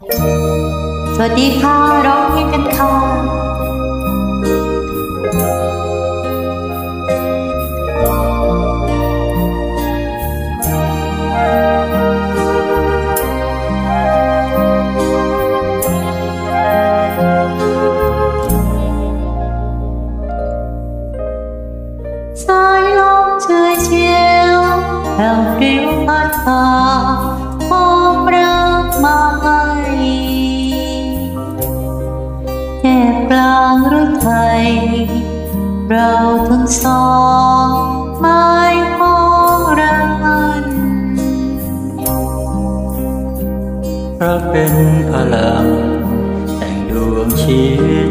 สวัสดีค่ะ ร้องเพลงกันค่ะ สายลมเชยเชียวแผ่วพริ้วพัดพา เราทั้งสองไม้พองรักมันรักเป็นพลังแต่งดวงชีวิต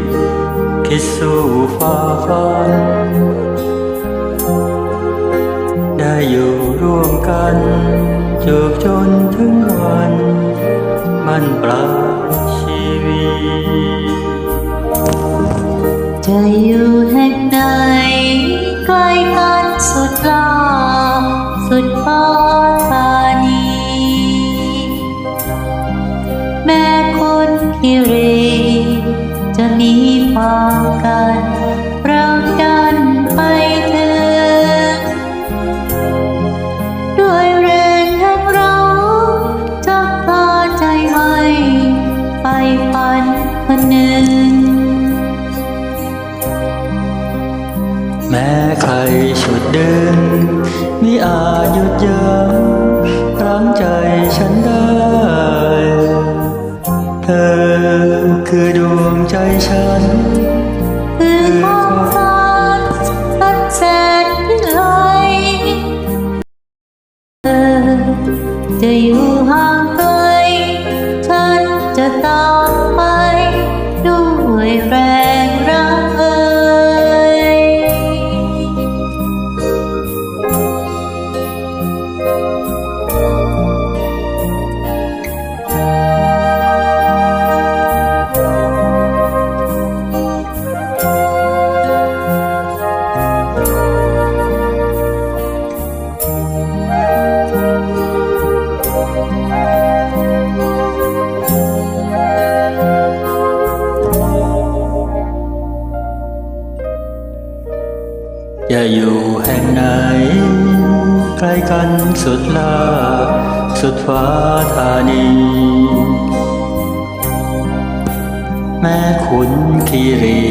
คิดสู้ฟ้าฟันได้อยู่ร่วมกันจูบจนถึงวัน มันปลายชีวิตจะอยู่ คนคิรีจะมีความกันเราดันไปถึงด้วยแรงแห่งเราจะพาใจให้ ไปฝันคนหนึ่งแม้ใครฉุดดึง คือดวงใจฉัน คือความฝันอันแสนพิไลเธอจะอยู่ห่างไกลฉันจะตามไปด้วยแรง อยู่แห่งไหน ใกล้กันสุดลาสุดฟ้าธานี แม้ขุนคีรี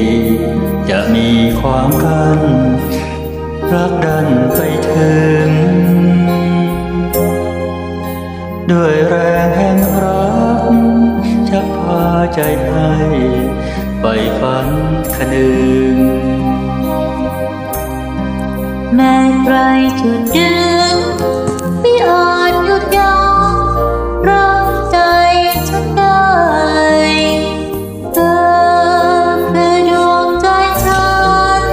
จะมีความกัน รักดันไปถึง ด้วยแรงแห่งรักจะพาใจให้ไปฝันคนึง แม้ใครจุดดึงไม่อาจหยุดยั้งรักใจฉันได้เธอคือดวงใจฉัน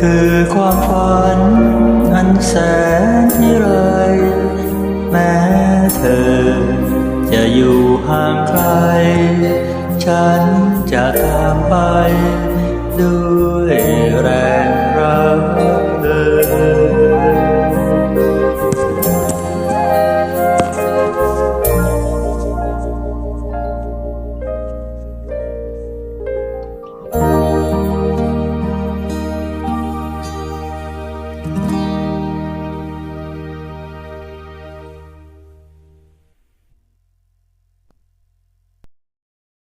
คือความฝันอันแสนนิรัยแม้เธอจะอยู่ห่างไกล ฉันจะตามไปด้วยแรงรัก